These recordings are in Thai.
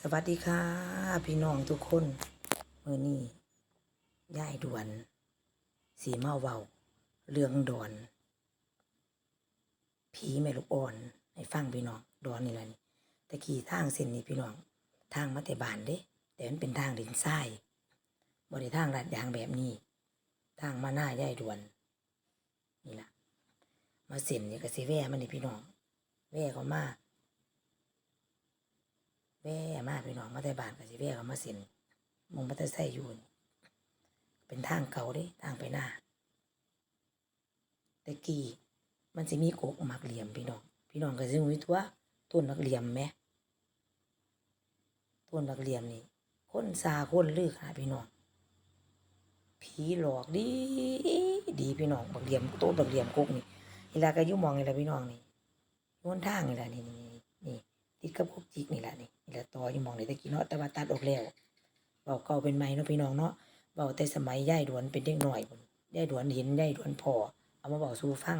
สวัสดีค่ะ พี่น้องทุกคนเมื่อนี้ย่ายด่วน สีมาเวาเรื่องดอน ผีแม่ลูกอ่อน ให้ฟังพี่น้องดอนนี่แหละนี่ตะกี้ทางเส้นนี้พี่น้อง ทางมาแต่บานเด้ แต่มันเป็นทางดินทรายบ่ได้ทางลาดยางแบบนี้ ทางมาหน้าย่ายด่วน นี่ละมาเส้นนี่ก็สิแว่มันนี่พี่น้องแว่เขามา แว่มาพี่น้องมาแต่บ้านก็สิแว่เขามาส้นมองมาแต่ใส่ยูนเป็นทางเก่าเด้ทางไปหน้าแต่กี้มันสิมีโกกหมักเหลี่ยมพี่น้องพี่น้องก็สิรู้ตัวต้นหมักเหลี่ยมแหมต้นหมักเหลี่ยมนี่คนซาคนลือค่ะพี่น้องผีหลอกดีดีพี่น้องบักเหลี่ยมโต้นบักเหลี่ยมกกนี่เวลาก็ยู่มองนี่แหละพี่น้องนี่โยนทางนี่แหละนี่นี่นี่นี่ ติดกับกกจิกนี่แหละนี่นี่แหละต่ออยู่มองในตะกี้เนาะแต่ว่าตัดออกแล้วเบาเก่าเป็นไม้เนาะพี่น้องเนาะเบาแต่สมัยย่ายดวนเป็นเด็กหน่อยบนย่ายดวนเห็นย่ายดวนพอเอามาเบาสู่ฟัง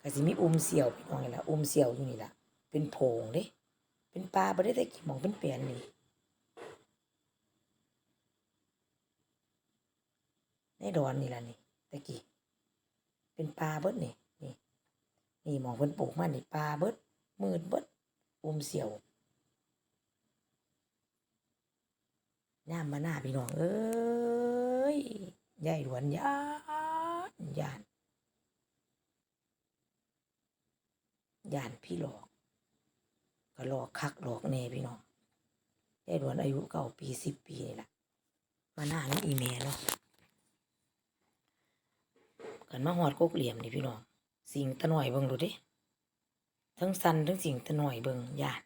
ก็สิมีอุ้มเสี่ยวพี่น้องนี่แหละอุ้มเสี่ยวอยู่นี่แหละเป็นโพงเด้เป็นปลาบ่ได้แต่กี่หมองเป็นเปลี่ยนนี่ในดอนนี่ล่ะนี่ตะกี้เป็นปลาเบิดนี่นี่นี่มองเพิ่นปลูกมันนี่ปลาเบิด มืดเบิดอุ้มเสียวย่ามาหน้าพี่น้องเอ้ยยายหลวนยานยานยานพี่หลอก ก็หลอกคักหลอกแน่พี่น้องยายหลวนอายุเก้าปีสิบปีนี่ละมาหน้าน้ำอีเมลเนาะกันมาหอดกกเหลี่ยมนี่พี่น้อง สิ่งตะหน่อยเบิ่งดูดิ ทั้งสันทั้งสิ่งตะหน่อยเบิ่งญาติ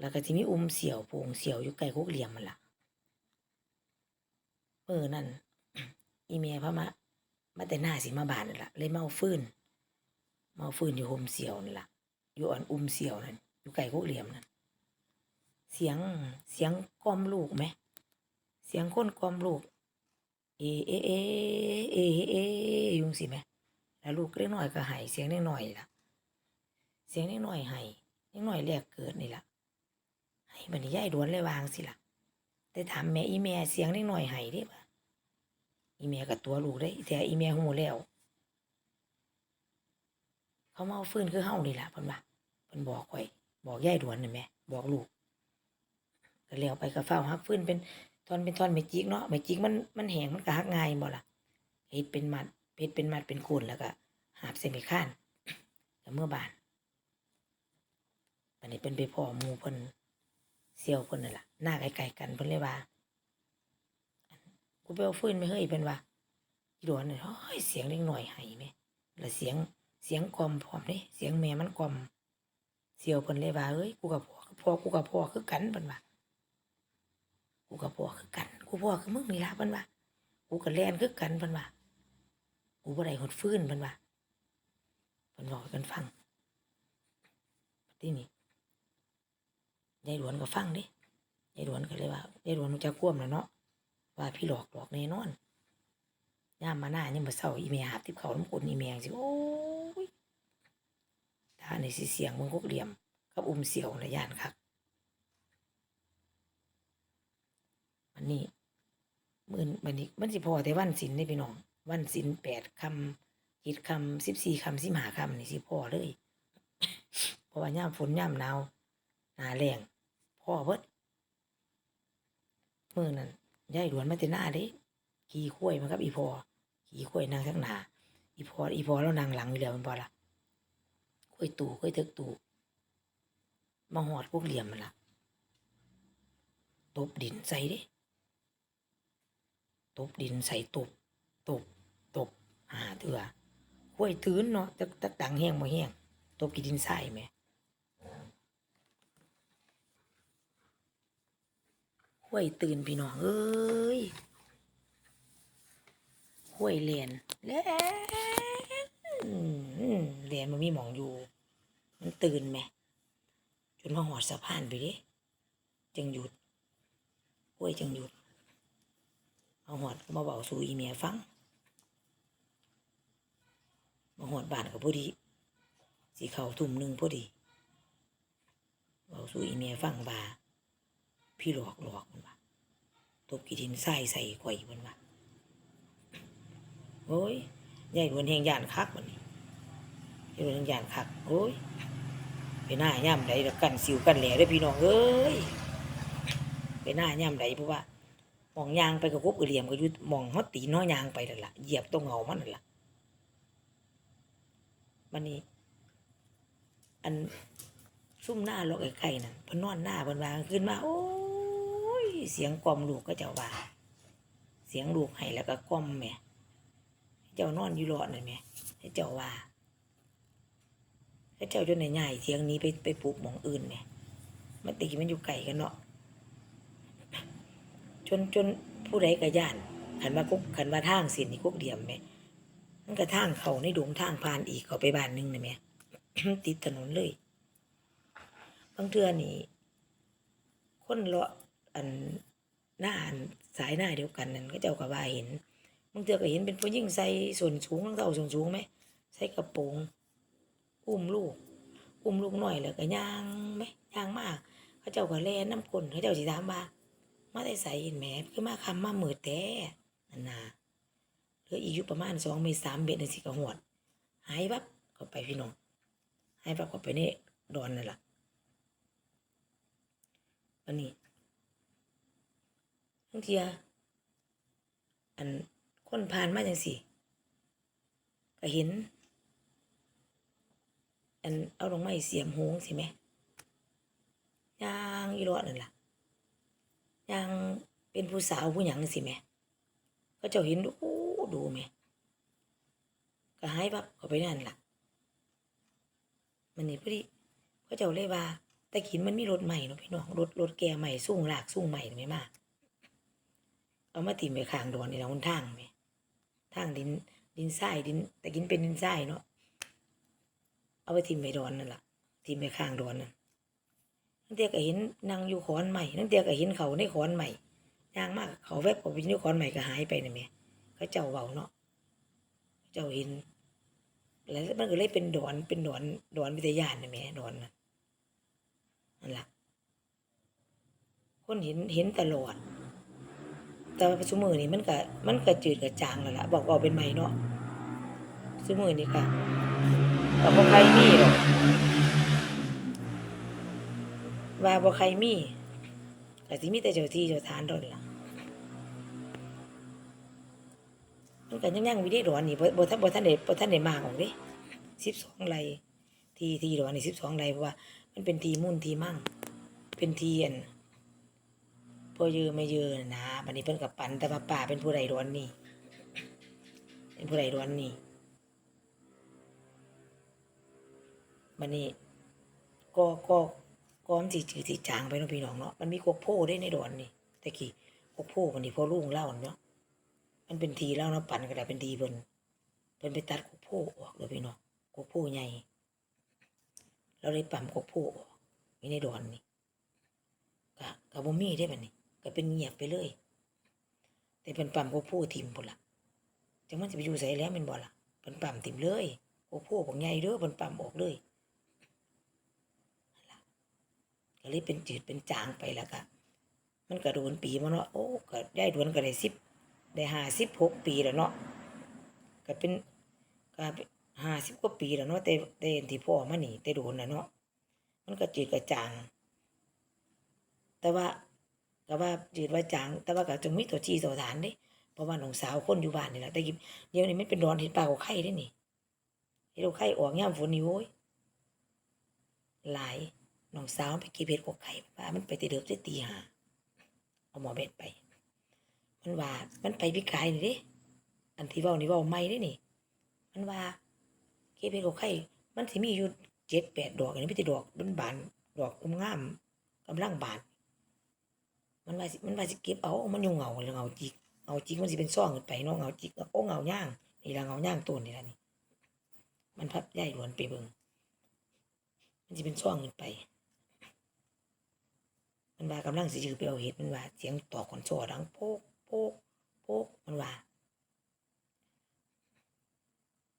แล้วก็สิมีอุ้มเสี่ยวโป่งเสี่ยวอยู่ใกล้กกเหลี่ยมมันล่ะเมื่อนั่น อีเมียพระมามาแต่หน้าสิมาบานนั่นล่ะ เลยเมาฟื้น เมาฟื้นอยู่โฮมเสี่ยวนั่นล่ะ อยู่อ่อนอุ้มเสี่ยวนั่นอยู่ใกล้กกเหลี่ยมนั่นเสียงเสียงกล่อมลูกไหม เสียงคนกล่อมลูก เอเอเอเอเอยุงสิแม่ แล้วลูกเล็กน้อยก็ให้เสียงเล็กน้อยล่ะ เสียงเล็กน้อยให้เล็กน้อยแรกเกิดนี่ล่ะให้บัดนี้ยายดวนเลยวางสิล่ะ แต่ถามแม่อีแม่เสียงเล็กน้อยให้เด้ป่ะอีแม่กับตัวลูกได้แต่อีแม่หูแล้ว เขามาเอาฟื้นคือเฮานี่ล่ะเพิ่นว่าเพิ่นบอกข่อยบอกยายดวนนี่แม่บอกลูกก็แล้วไปก็เฝ้าฮักฟื้นเป็นตอนเป็นตอนเมจิกเนาะเมจิกมันมันแหงมันก็หักง่ายบ่ล่ะเฮ็ดเป็นมัด เฮ็ดเป็นมัดเป็นโคนแล้วก็หาบเส้นไปข้านแล้วเมื่อบานอันนี้เป็นไปพ่อมูเพิ่นเสี่ยวเพิ่นนั่นล่ะหน้าไกลๆกันเพิ่นเลยว่ากูไปเอาฟืนไปเฮ้ยเพิ่นว่าอีดวนนี่โอ้ยเสียงเล็กหน่อยให้แม่แล้วเสียงเสียงกล่อมพร้อมเด้เสียงแม่มันกล่อมเสียวเพิ่นเลยว่าเอ้ยกูกับพ่อพ่อกูกับพ่อคือกันเพิ่นว่ากูกับพ่อคือกัน กูพ่อคือมึงนี่ละเพิ่นว่ากูกับแลนคือกันเพิ่นว่า กูบ่ได้หดฟื้นเพิ่นว่าเพิ่นบอกกันฟังที่นี่ยายหลวนก็ฟังดิยายหลวนก็เลยว่ายายหลวนจักควมแล้วเนาะว่าพี่หลอกหลอกแน่นอนย่ามมาหน้านี่มาเศร้าอีเมียหาบทิพเขาน้ำกลอีเมียสิโอ้ยถ้าในสิเสียงมึงกกเหลี่ยมกับอุ้มเสียวนะย่านครับวันนี้มื่นวันนี้มันสิพอแต่วันศิลนี่พี่น้อง วันศิลแปดคำคิดคำสิบสี่คำสิบห้าคำนี่สิพ่อเลย เพราะว่าย่ามฝนย่ามหนาวหนาแรงพ่อเบิดมื่อนั้นยายหลวนมาแต่หน้าเด้ขี่ข้วยมากับอีพอขี่ข้วยนางทั้งหนาอีพออีพอแล้วนางหลังอยู่แล้วมันพอละข้วยตู่ข้วยเทึกตู่มาหอดพวกเหลี่ยมมันละตบดินใส่เด้ตบดินใส่ตบตบ ตบหาเถื่อห้วยตื้นเนาะจะจะดังแห้งบ่แห้งตบกี่ดินใส่ไหมห้วยตื่นพี่น้องเอ้ยห้วยเลียนแล่นเลียนมันมีหมองอยู่ มันตื่นไหมจนมาหอดสะพานไปดิจึงหยุดห้วยจึงหยุดเอาหอดมาเบาสู่อีเมียฟัง มาหอดบ้านกับพอดีสีเขาทุ่มหนึ่งพอดีเอาสู่อีเมียฟังว่าพี่หลอกหลอกมันว่าตบกี่ดินใส่ใส่ข่อยมันว่าโอ้ยยายดวนแหงยานคักมันนี่ยายดวนแหงยานคักโอ้ยไปหน้าย่ำใดแล้วกันสิวกันแหล่เด้อพี่น้องเอ้ยไปหน้าย่ำใดเพราะว่ามองยางไปกับกบกระเหลี่ยมก็อยุดมองฮอดตีน้อยยางไปนั่นละเหยียบตรงเงามันนั่นละ มันนี้ อันซุ่มหน้าลอกไก่นั่นพนนอนหน้าเพนวางขึ้นมาโอ้ยเสียงกล่อมลูกก็เจ้าว่า เสียงลูกให้แล้วก็กล่อมแม่เจ้านอนอยู่รอดนั่นแม่ให้เจ้าว่าให้เจ้าจนใหญ่ๆเสียงนี้ไปไปปลูกหมองอื่นแหม่มันตีมันอยู่ไก่กันเนาะจนจนผู้ใดก็ย่านขันว่ากุกขันว่าทางสินนี่กุกเดียมแหม่ มันก็ทางเขาในดงทางผ่านอีกเขาไปบ้านนึงนะแหม่ติดถนนเลยบางเทื่อนี่คนเลาะอันหน้าอันสายหน้าเดียวกันนั่นก็เจ้าก็ว่าเห็นบางเทื่อก็เห็นเป็นผู้หญิงใส่ส่วนสูงรองเท้าส่วนสูงไหมใส่กระโปรงอุ้มลูก อุ้มลูกหน่อยแล้วก็ย่างไหมย่างมากเขาเจ้าก็แล่น้ำกลนเขาเจ้าสิถามว่ามาได้ใส่เห็นแหมคือมาคำมาเหมือแต่นั่นนาืออีกอยู่ประมาณสองเมตรสามเมตรนึงสิกระหวดหายวับเข้าไปพี่น้องหายวับเข้าไปนี่ดอนนั่นแหละวันนี้บางเทีอะอันคนผ่านมาจังสิก็เห็น อันเอาดอกไม้เสียมโหงสิแหม่ยางอีรอดนั่นล่ะยังเป็นผู้สาวผู้หยังสิแหม่ก็เจ้าเห็นดู ดูแหมก็หายวับเข้าไปนั่นล่ะ มันนี่พอดีก็เจ้าเลยว่า แต่กินมันมีรถใหม่เนาะพี่น้องรถรถแกใหม่สูงหลากสูงใหม่ไม่มากเอามาติ่มไปข้างดอนนี่ละหนทางไหมทางดินดินทรายดิน แต่กินเป็นดินทรายเนาะเอาไปติ่มไปดอนนั่นล่ะติ่มไปข้างดอนนั่นนั่นเตียก็เห็นนางอยู่ขอนใหม่นั่นเตียก็เห็นเขาในขอนใหม่ย่างมากเขาแวบออกไปอยู่ขอนใหม่ก็หายไปนะแม่เขาเจ้าเบาเนาะเจ้าเห็นแล้วมันก็เลยเป็นดอนเป็นดอนดอนวิทยานนะแม่ดอนน่ะนั่นล่ะคนเห็นเห็นตลอด แต่ว่าชั่วมือนี่มันก็มันก็จืดกับจางแล้วล่ะบอกว่าเป็นใหม่เนาะชั่วมือนี่ค่ะก็บ่ใครมีหรอกว่าบ่ใครมีแต่สิมีแต่เจ้าที่เจ้าทานโดนล่ะ มันก็ยังยังวิธีดอนนี่บ่บ่ทันบ่ทันได้บ่ทันได้มาของเด้12ไรทีที่ดอนนี่12ไรเพราะว่า มันเป็นทีมุ่นทีมั่ง เป็นทีอันพอเยอะไม่เยอะนะบัดนี้เพิ่นก็ปันแต่ว่าป้าเป็นผู้ใดดอนนี่ เป็นผู้ใดดอนนี่บัดนี้ก็ก็ก้อนสีจืดสีจางไปเนาะพี่น้องเนาะมันมีกกโพได้ในดอนนี่แต่กี้กกโพมันนี่พอลุงเล่าเนาะ มันเป็นทีเล่าเนาะปั่นก็ได้เป็นทีเพิ่นเพิ่นไปตัดกกโพออกเลยพี่น้องกกโพใหญ่เราเลยปั่มกกโพออกอยู่ในดอนนี่ก็ก็บ่มีได้บัดนี้ก็เป็นเงียบไปเลย แต่เพิ่นปั่มกกโพทิมพุ่นล่ะจังมันสิไปอยู่ไสแล้วม่นบ่ล่ะเพิ่นปั่มทิมเลยกกโพของใหญ่เด้อเพิ่นปั่มออกเลยก็เลยเป็นจืดเป็นจางไปแล้วก็มันก็โดนปีมาเนาะโอ้ก็ได้ดวนก็ได้สิบ ได้ห้าสิบหกปีแล้วเนาะก็เป็นก็ห้าสิบกว่าปีแล้วเนาะแต่แต่เห็นที่พ่อมาหนีแต่โดนนะเนาะมันก็จืดกระจาง แต่ว่าก็ว่าจืดว่าจาง แต่ว่าก็จงมีตัวจีตัวฐานเด้เพราะว่าน้องสาวคนอยู่บ้านนี่แหละแต่กี้เดี๋ยวนี้มันเป็นดอนเห็ดปากับไข่ได้นี่เห็ดเอาไข่ออกย่ามฝนนี่โว้ยหลายน้องสาวไปก็บเห็ดกกไข่ว่ามันไปตีเดือบได้ตีหาเอาหมอเบ็ดไป มันว่า มันไปพิกายนี่เด้อันที่เว้านี่เว้าไม่ได้นี่ มันว่าเก็บเห็ดกกไข่มันสิมีอยู่เจ็ดแปดดอกอันนี้ไม่ใช่ดอกบานบานดอกงามกำลังบานมันว่าสิมันว่าสิเก็บเอา มันอยู่เหงาเหงาจิกเหงาจิกมันสิเป็นซ่องขึ้นไปเนาะเหงาจิกโอ้เหงาย่างนี่ละเหงาย่างต้นนี่ละนี่ มันพับใหญ่หลวนไปเบิ่งมันสิเป็นซ่องขึ้นไป มันว่ากำลังสิยือไปเอาเห็ดมันว่าเสียงต่อขอนโซ่ดังโป๊ก กโป๊กมันว่า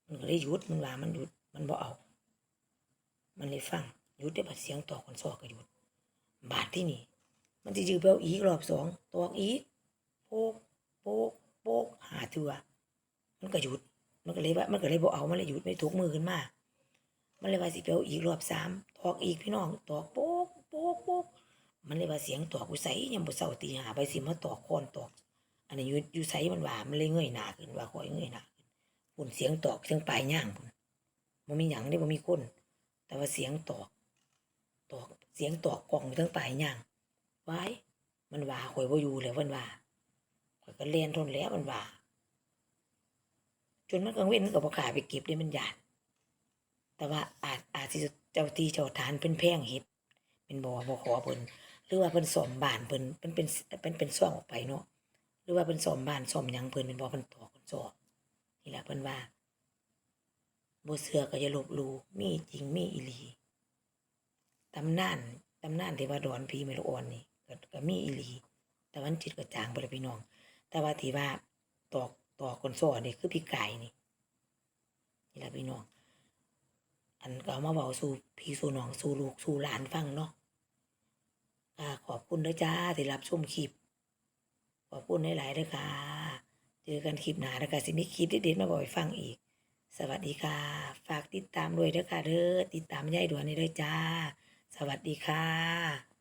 มันก็เลยหยุดมันว่ามันหยุดมันบ่เอา มันเลยฟังหยุดได้บัดเสียงต่อขอนซ่ก็หยุด บาดที่นี่ มันจะยืมไปเอาอีกรอบสองตอกอีกโปกโปกโปกหาเถื่อมันก็หยุด มันก็เลยว่ามันก็เลยบอกเอามันเลยหยุดไม่ทุกมือขึ้นมามันเลยว่าสิไปเอาอีกรอบสามตอกอีกพี่น้องตอกโป๊กโป๊กโป๊กมันเลยว่าเสียงตอกกูใสยังบ่เศร้าตีหาไปสิมาตอกคอนตอก อันนี้อยู่อยู่ใสมันว่ามันเลยเงยหนาขึ้นว่าคอยเงยหนาขึ้นปุ่นเสียงตอกเสียงปลายย่างปุ่นบ่มีหยังได้บ่มีคนแต่ว่าเสียงตอก ตอกเสียงตอกกล่องอยู่ทั้งปลายย่างไว้มันว่าข่อยบ่อยู่แล้วมันว่าข่อยก็เล่นทนแล้วมันว่าจนมันกลางเว้นมับ่กล้าไปเก็บได้มันยานแต่ว่าอาจอาจสิเจ้าที่เจ้าทานเป็นแพ่งเฮ็ดเป็นบ่อบ่ขอเพิ่นหรือว่าเพิ่นซ่อมบานเพิ่นเป็นเป็นเป็นเป็นซ่องออกไปเนาะ หรือว่าเพิ่นซ่อมบ้านซ่อมหยังเพิ่นเป็นบ่เพิ่นตอกเพิ่นซ่อนี่แหละเพิ่นว่าบ่เชื่อก็อย่าลบลู่มีจริงมีอีหลีตำนานตำนานที่ว่าดอนผีเมลอ่อนนี่ก็ก็มีอีหลี แต่วันจิตก็จางไปแล้วพี่น้อง แต่ว่าที่ว่าตอกตอกคนซ่อนี่คือพี่ไก่นี่นี่แหละพี่น้องอันก็เอามาเบาสู่พี่สู่น้องสู่ลูกสู่หลานฟังเนาะอ่าขอบคุณด้วยจ้าที่รับชมคลิป ขอบคุณหลายๆด้วยค่ะ เจอกันคลิปหน้าเล้วก็สิมีคลิปเด็ดๆมาบอกให้ฟังอีก สวัสดีค่ะ ฝากติดตามด้วยเด้อค่ะเด้อติดตามยายด่วนนี่ด้วยจ้า สวัสดีค่ะ